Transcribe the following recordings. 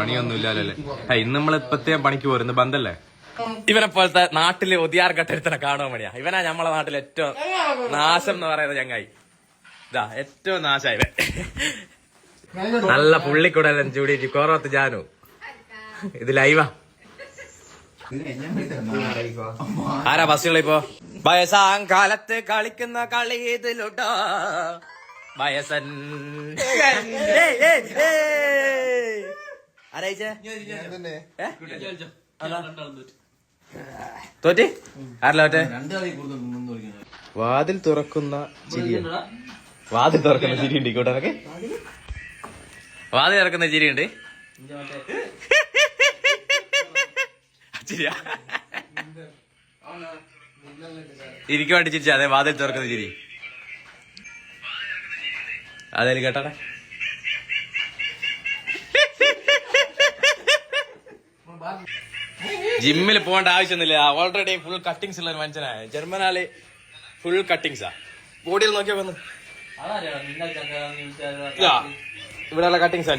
പണിയൊന്നും ഇല്ലല്ലേ ഇന്ന് നമ്മൾ ഇപ്പത്തെ പണിക്ക് പോരുന്നു ബന്ധല്ലേ? ഇവനെ പോലത്തെ നാട്ടിൽ ഒതിയാർ ഘട്ടത്തിനെ കാണുവാൻ മണിയാ ഇവനാ നമ്മളെ നാട്ടിൽ ഏറ്റവും നാശം എന്ന് പറയുന്നത് ചങ്ങായി. ഇതാ ഏറ്റവും നാശായി ഇവൻ. നല്ല പുള്ളിക്കൂടെല്ലാം ചൂടിയിട്ട് കോറത്ത് ജാനു. ഇത് ലൈവാ. ആരാ ബസ്സുകളിപ്പോ വയസ്സാം കാലത്ത് കളിക്കുന്ന കളി ഇതിലുട്ടോ. വയസ്സൻ. ആരായിച്ചേ. തോറ്റി. ആരല്ല തോറ്റെ? വാതിൽ തുറക്കുന്ന ചിരി വാതിൽ തുറക്കുന്ന ചിരി ഉണ്ട് ഇക്കോട്ടനക്ക് വാതിൽ തുറക്കുന്ന ചിരി ഉണ്ട് ചിരിയാ. ഇരിക്കു വേണ്ടി ചിരിച്ചാ. അതെ വാതിൽ തുറക്കുന്ന ചിരി. അതെ കേട്ടാടെ. ജിമ്മിൽ പോകേണ്ട ആവശ്യമൊന്നുമില്ല. ഓൾറെഡി ഫുൾ കട്ടിങ്സ് ഉള്ള ഒരു മനുഷ്യനായ ജർമ്മനാല് ഫുൾ കട്ടിങ്സാ ബോഡിയിൽ നോക്കിയാ വന്നു. ഇവിടെ ഉള്ള കട്ടിങ്സ്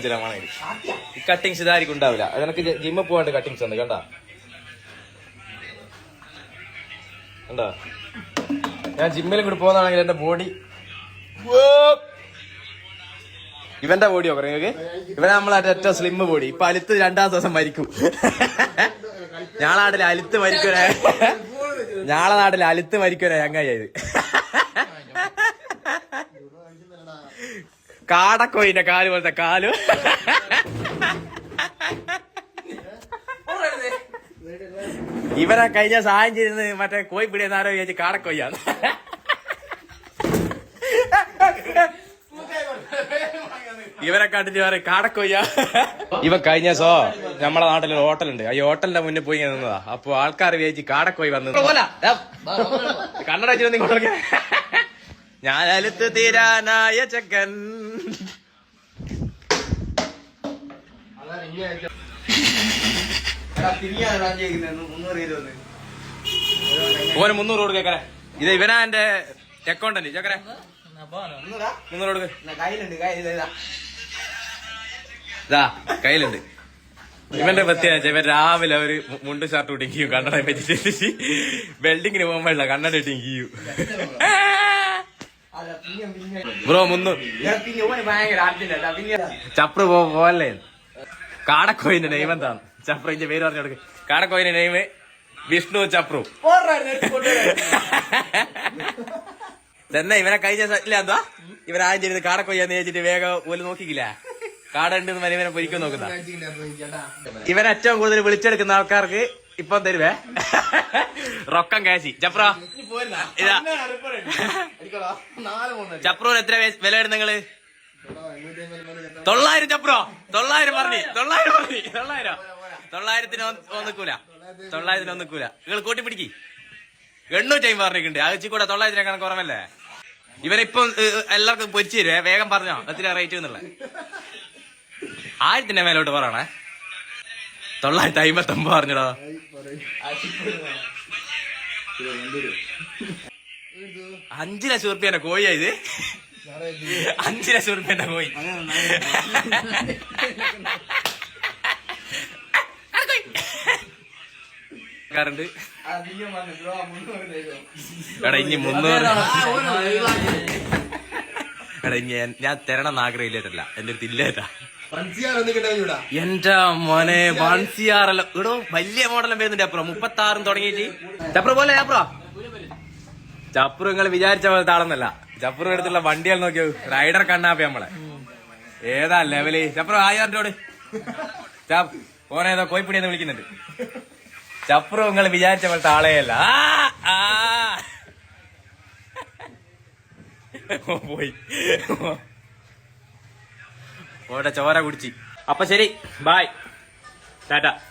ഈ കട്ടിങ്സ് ഇതായിരിക്കും ഉണ്ടാവില്ല. അതെനക്ക് ജിമ്മിൽ പോകാണ്ട് കട്ടിങ്സ് ഉണ്ട് കണ്ടാ? കണ്ടോ? ഞാൻ ജിമ്മിൽ കൂടി പോകുന്നതാണെങ്കിൽ എന്റെ ബോഡി ഇവന്റെ ബോഡിയോ നിങ്ങൾക്ക് ഇവനെ നമ്മളെ ഏറ്റവും സ്ലിം ബോഡി ഇപ്പൊ അലുത്ത് രണ്ടാം ദിവസം മരിക്കും. ഞാളെ നാട്ടിൽ അലുത്ത് മരിക്കുവരെ. ഞാളെ നാട്ടിൽ അലുത്ത് മരിക്കുവരെ ചങ്ങായത് കാടക്കോയിന്റെ കാൽ പോലത്തെ കാൽ. ഇവരെ കഴിഞ്ഞ സഹായം ചെയ്യുന്നത് മറ്റേ കോയി പിടിയെന്നാരോ വിചാരിച്ച് കാടക്കോയ്യാന്ന് ഇവരെ കണ്ടിട്ട് പറയും കാടക്കൊയ്യ. ഇവ കഴിഞ്ഞ സോ നമ്മളെ നാട്ടിൽ ഒരു ഹോട്ടലുണ്ട് ഈ ഹോട്ടലിന്റെ മുന്നിൽ പോയി നിന്നതാ. അപ്പൊ ആൾക്കാർ വിചാരിച്ച് കാടക്കോയി വന്നത് കണ്ണട വെച്ചിരുന്നു ഇങ്ങോട്ടൊക്കെ. ഞാൻ അലുത്ത് തീരാനായ ചെക്കൻ. ഓന് മുന്നൂറ് കൊടുക്ക ഇത് ഇവനാ എന്റെ അക്കൗണ്ടന്റ് ചക്കരെ മുന്നൂറ്? കൊടുക്ക്. ഇതാ കയ്യിലുണ്ട്. ഇവന്റെ പ്രത്യേകത ഇവൻ രാവിലെ അവർ മുണ്ട് ഷർട്ട് ഇട്ടിങ്ങി കണ്ണട വെച്ചിട്ട്. വെൽഡിങ്ങിന് പാടില്ല കണ്ണട ഇട്ടിങ്ങി ബ്രോ മുന്നു. ചപ്ര പോവല്ലേ? കാടക്കോയിന്റെ നെയ്മ് എന്താണ് ചപ്രന്റെ പേര് പറഞ്ഞു കൊടുക്ക്. കാടക്കോയിന്റെ നെയ്മ് വിഷ്ണു ചപ്രു. തന്നെ ഇവനെ കഴിഞ്ഞ എന്താ? ഇവൻ ആദ്യം കാടക്കൊയ്യാന്ന് ചോദിച്ചിട്ട് വേഗം ഓൽ നോക്കിക്കില്ല. കാട ഉണ്ടെന്ന് പറഞ്ഞ് ഇവനെ പൊരിക്കാൻ നോക്കുന്ന ഇവൻ ഏറ്റവും കൂടുതൽ വിളിച്ചെടുക്കുന്ന ആൾക്കാർക്ക് ഇപ്പൊ തരുവേ. റൊക്കം കാശി. ചപ്ര ഇതാ. ചപ്രൂന് എത്ര വില ഇടും നിങ്ങൾ? തൊള്ളായിരം ചപ്രോ തൊള്ളായിരം പറഞ്ഞു. തൊള്ളായിരം പറഞ്ഞു. തൊള്ളായിരം. തൊള്ളായിരത്തിന് ഒന്നിക്കൂല തൊള്ളായിരത്തിന് ഒന്നിക്കൂല നിങ്ങൾ കൂട്ടി പിടിക്കി. എണ്ണൂറ്റി അമ്പത് പറഞ്ഞിട്ടുണ്ട് അകച്ചി കൂടെ തൊള്ളായിരത്തിന് കണക്ക് കുറവല്ലേ? ഇവനിപ്പം ഏഹ്, എല്ലാവർക്കും പൊരിച്ചു തരുവേ. വേഗം പറഞ്ഞോ. എത്ര റേറ്റ് എന്നുള്ള ആയിരത്തിന്റെ മേലോട്ട് പറയണേ. തൊള്ളായിരത്തി അമ്പത്തി ഒമ്പത് പറഞ്ഞടോ. അഞ്ചു ലക്ഷം റുപ്യന്റെ കോഴിയാ ഇത്. അഞ്ചു ലക്ഷം റുപ്യന്റെ കോഴി. ണ്ട് എടാ ഇനി മുന്നൂറ്. എടാ ഇനി ഞാൻ- ഞാൻ തരണം ആഗ്രഹമില്ലേട്ടല്ല എന്റെ അടുത്ത് ഇല്ലേറ്റാ എന്റെ മോനെ വൺ സി ആർ എല്ലാം ഇടോ വലിയ മോഡലും വരുന്നുണ്ട് അപ്പുറം. മുപ്പത്തി ആറും തുടങ്ങിയിട്ട്. ചപ്ര പോലെ ചപ്രോ. ചപ്രു നിങ്ങൾ വിചാരിച്ച പോലെ താളന്നല്ല. ചപ്രു എടുത്തുള്ള വണ്ടികൾ നോക്കിയോ? റൈഡർ കണ്ണാപ്പി നമ്മളെ. ഏതാ ലെവൽ ചപ്രു ആയോട് ചാപ്പ് ഓനേതോ എന്ന് വിളിക്കുന്നുണ്ട്. ചപ്രു നിങ്ങൾ വിചാരിച്ച പോലെ താളയല്ല. ആ, ആ. പോയി. ഓടെ ചോര കുടിച്ച്. അപ്പൊ ശരി ബായ് ടാറ്റ